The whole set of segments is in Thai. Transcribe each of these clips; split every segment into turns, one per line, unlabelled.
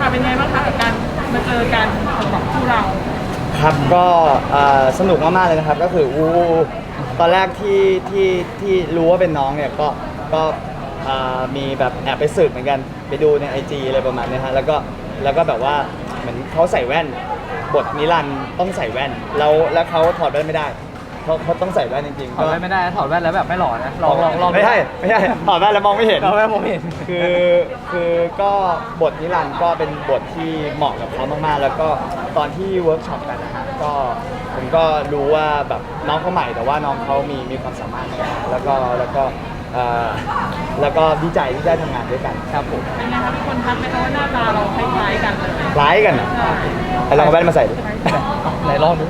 ค่ะเป็นไงบ้างคะกับการมาเจอกันสำหรับคู่เรา
ครับก็เอ่อสนุกมากๆเลยนะครับ ก็คืออูตอนแรกที่ที่ที่รู้ว่าเป็นน้องเนี่ยก็ก็เอ่อมีแบบแอบไปสืบเหมือนกันไปดูในไอจีอะไรประมาณเนี้ยฮะแล้วก็แล้วก็แบบว่าเหมือนเขาใส่แว่น บทนิรันดร์ต้องใส่แว่น แล้วแล้วเขาถอดแว่นไม่ได้ เขาเขาต้องใส่แว่นจริงๆ
ถอดแว่นไม่ได้ถอดแว่นแล้วแบบไม่หล่อนะลองลองลอง
ไม่ใช่ไม่ใช่ถอดแว่นแล้วมองไม่เห็น
เราไม่มองไม่เห็น
คือคือก็บทนิรันดร์ก็เป็นบทที่เหมาะกับเขามากๆ แล้วก็ตอนที่เวิร์กช็อปกันนะฮะก็ผมก็รู้ว่าแบบน้องเขาใหม่แต่ว่าน้องเขามีมีความสามารถมากแล้วก็แล้วก็เอ่อแล้วก็ดีใจที่ได้ทำงานด้วยกัน
ครับผม
เป็นไงคะทุกคนทักไหมคะว่าหน้าตาเราคล้ายๆกันเลย
คล้ายกันอะ
ใช่
ไอ้ลองเอาแว่นมาใส่ดิ
ไหนลองดู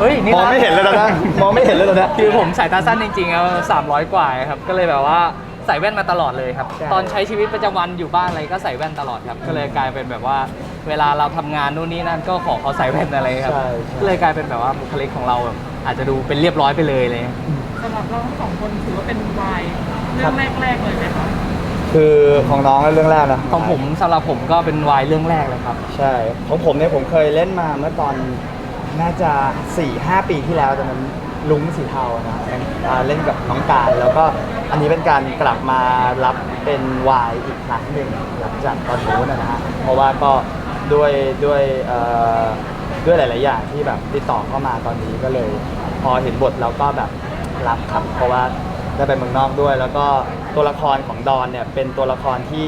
เฮ้ยนี่
มองไม่เห็นเลยตอนนั้นมองไม่เห็นเลยตอนนั้น
คือผมสายตาสั้นจริงๆแล้วสามร้อยกว่าครับก็เลยแบบว่าใส่แว่นมาตลอดเลยครับ
ใช่
ตอนใช้ชีวิตประจำวันอยู่บ้านอะไรก็ใส่แว่นตลอดครับ ก็เลยกลายเป็นแบบว่า เวลาเราทำงานนู่นนี่นั่นก็ขอเขาใส่แว่นอะไรครับ
ใช่ใช่
ก็เลยกลายเป็นแบบว่าบุคลิกของเราแบบอาจจะดูเป็นเรียบร้อยไปเลยเลย
สำหรับเราทั้งสองคนถือว่าเป็นวายเรื่องแรกๆเลยไหมคะ
คือของน้องเรื่องแรกนะ
ของผมสำหรับผมก็เป็นวายเรื่องแรกเลยครับ
ใช่ของผมเนี่ยผมเคยเล่นมาเมื่อตอน น่าจะ4ี่ห้าปีที่แล้วตอนนั้นลุงสีเทานะอ่าเล่นกับน้องการ แล้วก็อันนี้เป็นการกลับมารับเป็นวายอีกครั้งหนึ่งหลังจากตอนนู้นนะฮะเพราะว่าก็ด้วยด้วยเอ่อด้วยหลาย ๆ อย่างที่แบบติดต่อเข้ามาตอนนี้ก็เลย พอเห็นบทแล้วก็แบบรับครับเพราะว่าได้ไปเมืองนอกด้วย แล้วก็ตัวละครของดอนเนี่ยเป็นตัวละครที่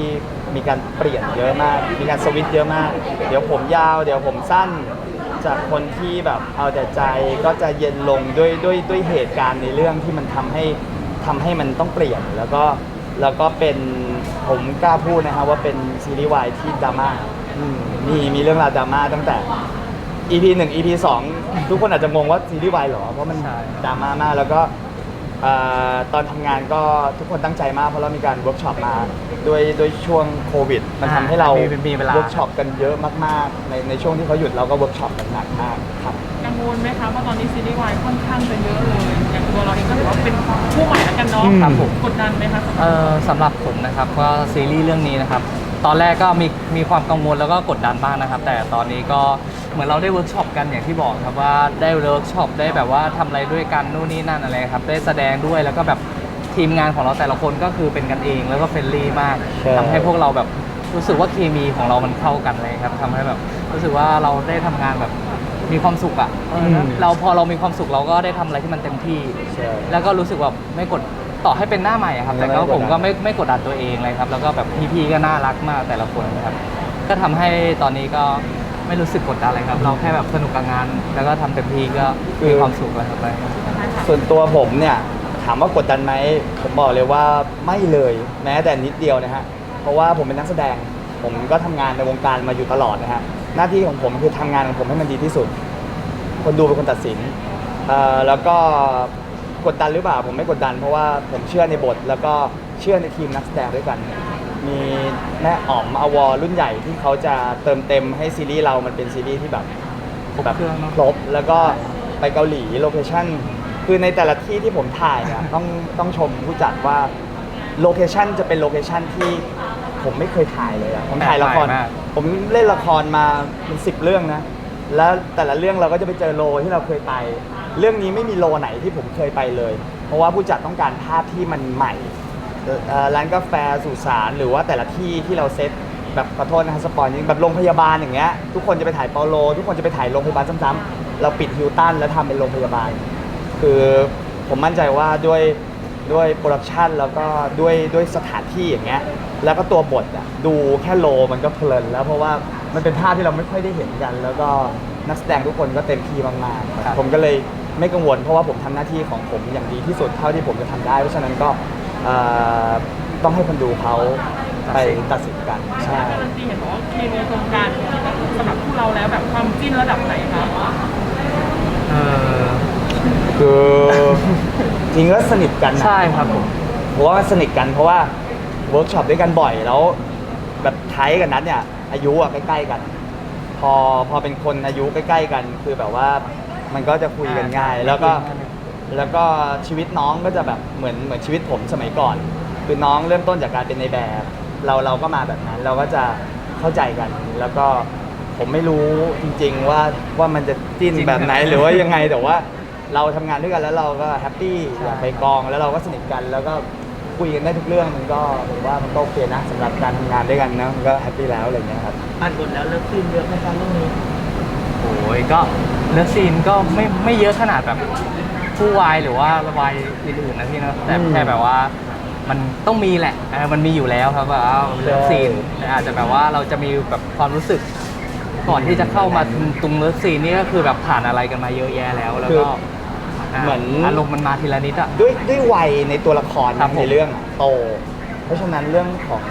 มีการเปลี่ยนเยอะมาก มีการสวิตช์เยอะมาก เดี๋ยวผมยาว เดี๋ยวผมสั้น จากคนที่แบบเอาแต่ใจก็จะเย็นลงด้วยด้วยด้วยเหตุการณ์ในเรื่องที่มันทำให้ทำให้มันต้องเปลี่ยนแล้วก็แล้วก็เป็นผมกล้าพูดนะครับว่าเป็นซีรีส์วายที่ดราม่าอืมมีมีเรื่องราวดราม่าตั้งแต่ EP 1 EP 2ทุกคนอาจจะงงว่าซีรีส์วายเหรอ เพราะมัน
ใช่
ดราม่ามากแล้วก็เอ่อตอนทำงานก็ทุกคนตั้งใจมากเพราะเรามีการเวิร์กช็อปมาด้วยด้วยช่วงโควิด มันทำให้เรา
มีมีเวลา
เวิร์กช็อปกันเยอะมากๆ ในในช่วงที่เขาหยุดเราก็เวิร์กช็อปกันหนักมากครับ
กังวลไหมคะว่าตอนนี้ซีรีส์วายค่อนข้างจะเยอะเลย อย่างตัวเราเองก็ถือว่าเป็นผู้ใหม่แล้วกันเนาะ
อืม
ครับผม
กดดันไหมคะสำหรับ
เอ่อสำหรับผมนะครับก็ซีรีส์เรื่องนี้นะครับ ตอนแรกก็มีมีความกังวลแล้วก็กดดันบ้างนะครับ แต่ตอนนี้ก็เหมือนเราได้เวิร์กช็อปกันอย่างที่บอกครับว่าได้เวิร์กช็อปได้แบบว่าทำอะไรด้วยกันนู่นนี่นั่นอะไรครับได้แสดงด้วยแล้วก็แบบทีมงานของเราแต่ละคนก็คือเป็นกันเองแล้วก็เฟรนลี่มาก
ใช่
ทำให้พวกเราแบบรู้สึกว่าเคมีของเรามันเข้ากันเลยครับทำให้แบบรู้สึกว่าเราได้ทำงานแบบมีความสุขอะเออนะเราพอเรามีความสุขเราก็ได้ทำอะไรที่มันเต็มที่
ใช่
แล้วก็รู้สึกแบบไม่กด ต่อให้เป็นหน้าใหม่อะครับ แต่ก็
ไม่กดดัน
ผมก็ไม่ไม่กดดันตัวเองเลยครับ แล้วก็แบบพี่ๆก็น่ารักมากแต่ละคนนะครับ ก็ทำให้ตอนนี้ก็ไม่รู้สึกกดดันเลยครับ เราแค่แบบสนุกกับงาน แล้วก็ทำเต็มที่ก็มีความสุขแล้วครับไป
ส่วนตัวผมเนี่ยถามว่ากดดันไหมผมบอกเลยว่าไม่เลยแม้แต่นิดเดียวนะฮะเพราะว่าผมเป็นนักแสดง ผมก็ทำงานในวงการมาอยู่ตลอดนะฮะหน้าที่ของผมคือทำงานของผมให้มันดีที่สุด คนดูเป็นคนตัดสินเอ่อแล้วก็ กดดันหรือเปล่าผมไม่กดดันเพราะว่าผมเชื่อในบท แล้วก็เชื่อในทีมนักแสดงด้วยกัน มีแม่อ๋อมอวอรุ่นใหญ่ที่เขาจะเติมเต็มให้ซีรีส์เรามันเป็นซีรีส์ที่แบบ
ครบ
แบบ
เครื่องเนอะ
ครบแล้วก็ไปเกาหลีโลเคชั่นคือในแต่ละที่ที่ผมถ่ายเนี่ยต้องต้องชมผู้จัดว่าโลเคชั่นจะเป็นโลเคชั่นที่ผมไม่เคยถ่ายเลยอะผมถ่ายละคร
แปลกใหม่มาก
ผมเล่นละครมาเป็นสิบเรื่องนะ แล้วแต่ละเรื่องเราก็จะไปเจอโลที่เราเคยไป เรื่องนี้ไม่มีโลไหนที่ผมเคยไปเลย เพราะว่าผู้จัดต้องการภาพที่มันใหม่เอ่อร้านกาแฟสุสานหรือว่าแต่ละที่ที่เราเซตแบบขอโทษนะฮะสปอยนิดนึงแบบโรงพยาบาลอย่างเงี้ยทุกคนจะไปถ่ายเปาโล ทุกคนจะไปถ่ายโรงพยาบาลซ้ำๆเราปิดฮิลตันแล้วทำเป็นโรงพยาบาล คือผมมั่นใจว่าด้วยด้วยโปรดักชันแล้วก็ด้วยด้วยสถานที่อย่างเงี้ยแล้วก็ตัวบทอะดูแค่โลมันก็เพลินแล้วเพราะว่า มันเป็นภาพที่เราไม่ค่อยได้เห็นกัน แล้วก็นักแสดงทุกคนก็เต็มที่มากๆ
ครับ
ผมก็เลยไม่กังวล เพราะว่าผมทำหน้าที่ของผมอย่างดีที่สุดเท่าที่ผมจะทำได้ เพราะฉะนั้นก็เอ่อต้องให้คนดูเขาไปตัดสินกัน
ไม่
ใช่
ใช่ การันตีเห็นบอกว่าเคมีตรงกันสำหรับคู่เราแล้วแบบความจิ้นระดับไหนคะ
เออ
คือจริงก็สนิทกันนะ
ใช่ครับผม
ผมว่ามันสนิทกันเพราะว่าเวิร์กช็อปด้วยกันบ่อยแล้ว แบบไทยกับนัทเนี่ย อายุอะใกล้ๆกัน พอพอเป็นคนอายุใกล้ ๆ กัน คือแบบว่ามันก็จะคุยกันง่าย
อ่า
แล้วก็
คุยกันง่าย
แล้วก็ชีวิตน้องก็จะแบบเหมือนเหมือนชีวิตผมสมัยก่อน คือน้องเริ่มต้นจากการเป็นในแบบ เราเราก็มาแบบนั้น เราก็จะเข้าใจกัน แล้วก็ผมไม่รู้จริง ๆ ว่าว่ามันจะจิ้น
จริง
แบบไหน
ครับ
หรือว่ายังไงแต่ว่าเราทำงานด้วยกันแล้วเราก็แฮปปี้
ใช่
อยากไปกองแล้วเราก็สนิทกันแล้วก็ คุยกันได้ทุกเรื่องมันก็ผมว่ามันก็โอเคนะสำหรับการทำงานด้วยกันนะมันก็แฮปปี้แล้วอะไรอย่างเงี้ยครับ
อ่านบทแล้วเลิกซีนเยอะไหมคะเรื่องนี้
โอ้ยก็เลิฟซีนก็ไม่ไม่เยอะขนาดแบบผู้วายหรือว่าวายอื่นๆนะพี่นะแต่
อืม
แค่แบบว่า มันต้องมีแหละเออมันมีอยู่แล้วครับว่าเลิฟซีนแต่อาจจะแบบว่าเราจะมีแบบความรู้สึก ก่อนที่จะเข้ามาตรงเลิฟซีนนี่ก็คือแบบผ่านอะไรกันมาเยอะแยะแล้ว แล้ว
คือ
ก็ะ
เหมือน
อารมณ์มันมาทีละนิดอะ
ด้วยด้วยวัยในตัวละคร
ครับผม
ในเรื่องอะโต เพราะฉะนั้นเรื่องของ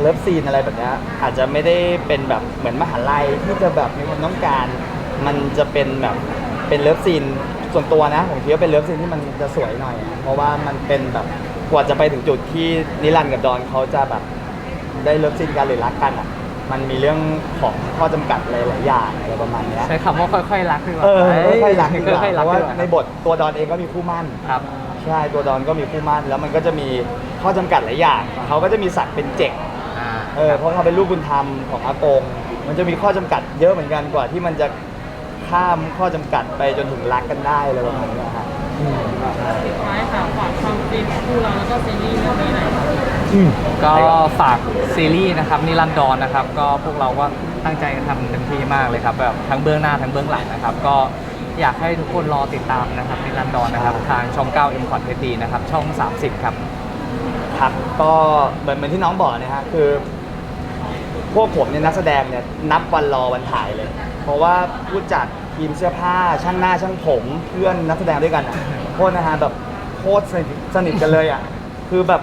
เลิฟซีนอะไรแบบเนี้ยอาจจะไม่ได้เป็นแบบเหมือนมหาลัยที่จะแบบมีความต้องการ มันจะเป็นแบบเป็นเลิฟซีนส่วนตัวนะผมคิดว่าเป็นเลิฟซีนที่มันจะสวยหน่อย เพราะว่ามันเป็นแบบกว่าจะไปถึงจุดที่นิรันดร์กับดอนเขาจะแบบได้เลิฟซีนกันหรือรักกันอะ มันมีเรื่องของข้อจำกัดหลายๆอย่างอะไรประมาณเนี้ย
ใช้คำว่าค่อยๆรักดีกว่า
เออค่อยๆรักดีกว่า
ค่อยๆ
เพ
รัก
ราะว่า
ดีกว่า
ในบทตัวดอนเองก็มีคู่มั่น
ครับ
ใช่ตัวดอนก็มีคู่มั่นแล้วมันก็จะมีข้อจำกัดหลายอย่างเขาก็จะมีศักดิ์เป็นเจก
อ่า
เออเพราะเขาเป็นลูกบุญธรรมของอากงมันจะมีข้อจำกัดเยอะเหมือนกันกว่าที่มันจะข้ามข้อจำกัดไปจนถึงรักกันได้อะไรประมาณเนี้ยฮะอืมใช่
สุดท้าย นคู่เราแล้วก็ซีรีส์เรื่องนี้หน่อยค่ะ
อืม
ก็ฝากซีรีส์นะครับนิรันดรนะครับ ก็พวกเราก็ตั้งใจกันทำเต็มที่มากเลยครับแบบทั้งเบื้องหน้าทั้งเบื้องหลังนะครับ ก็อยากให้ทุกคนรอติดตามนะครับนิรันดรนะครับ ทางช่อง9 m c o t HD นะครับ ช่อง 30 ครับ
ครับก็เหมือนเหมือนที่น้องบอกนะฮะคือ พวกผมเนี่ยนักแสดงเนี่ยนับวันรอวันถ่ายเลย เพราะว่าผู้จัดทีมเสื้อผ้าช่างหน้าช่างผมเพื่อนนักแสดงด้วยกันอะโคตรนะฮะแบบโคตรสนิท สนิทกันเลยอะ คือแบบ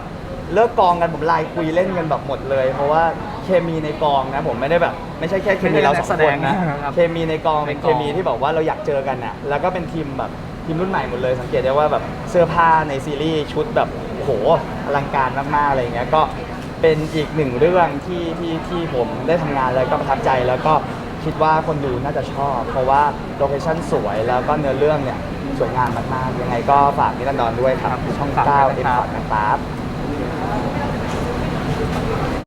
เลิกกองกันผมไลน์คุยเล่นกันแบบหมดเลย เพราะว่าเคมีในกองนะผมไม่ได้แบบ ไม่ใช่แค่เคมีเราสองคนนะ
ครับ
เคมีในกองเป็น
ใน
เค
กอง
มีที่แบบว่าเราอยากเจอกันอะ แล้วก็เป็นทีมแบบทีมรุ่นใหม่หมดเลย สังเกตได้ว่าแบบเสื้อผ้าในซีรีส์ชุดแบบโอ้โหอลังการมากๆอะไรอย่างเงี้ยก็เป็นอีกหนึ่งเรื่องที่ที่ที่ผมได้ทำงานแล้วก็ประทับใจแล้วก็คิดว่าคนดูน่าจะชอบ เพราะว่าโลเคชั่นสวยแล้วก็เนื้อเรื่องเนี่ย สวยงามมากๆ ยังไงก็ฝากนิรันดรด้วยครับ ช่อง
ฝาก
9
ด้วย
เอ็
นะครับ
นะครับ